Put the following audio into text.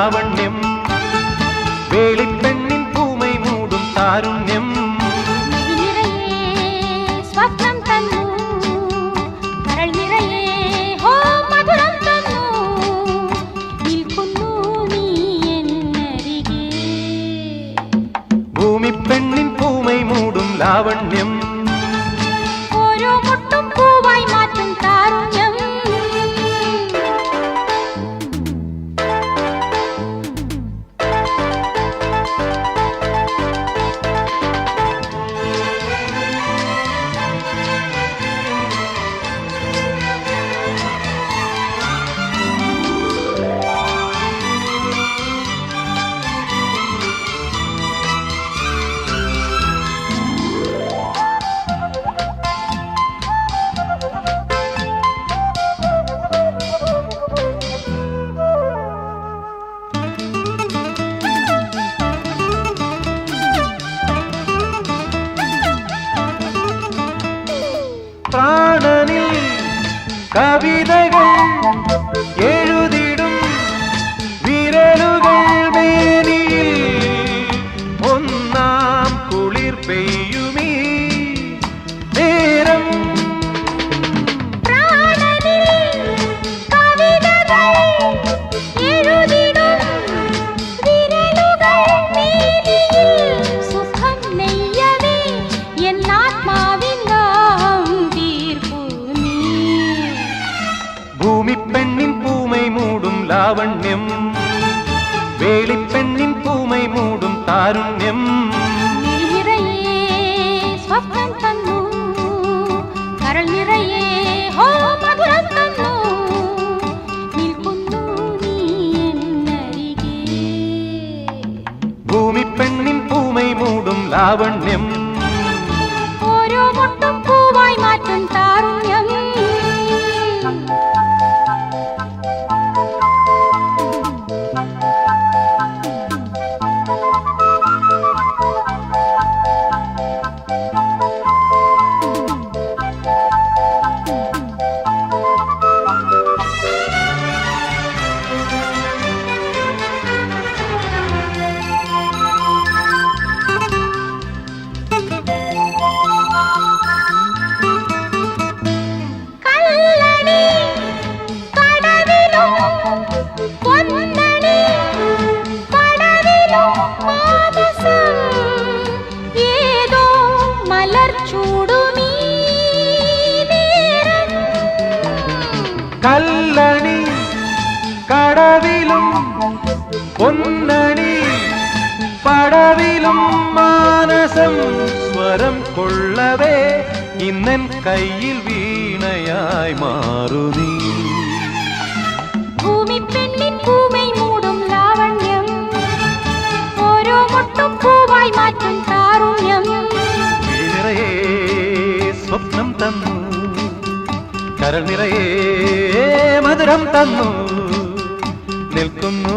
லாவண்யம் வேலிப்பெண்ணின் பூமை மூடும் தாருண்யம். லாவண்யம். கவிதை பூமிப்பெண்ணின் பூமை மூடும் லாவண்யம். வேலிப்பெண்ணின் பூமை மூடும் தாருண்யம். பூமிப்பெண்ணின் பூமை மூடும் லாவண்யம். കല്ലണി കടവിലും പൊന്നണി പടവിലും മാനസം സ്വരം കൊള്ളവേ ഇന്നൻ കയ്യിൽ വീണയായി മാറുനീ സ്വപ്നം തന്നു. കരൾ നിറയേ മധുരം തന്നു. നിൽക്കുന്നു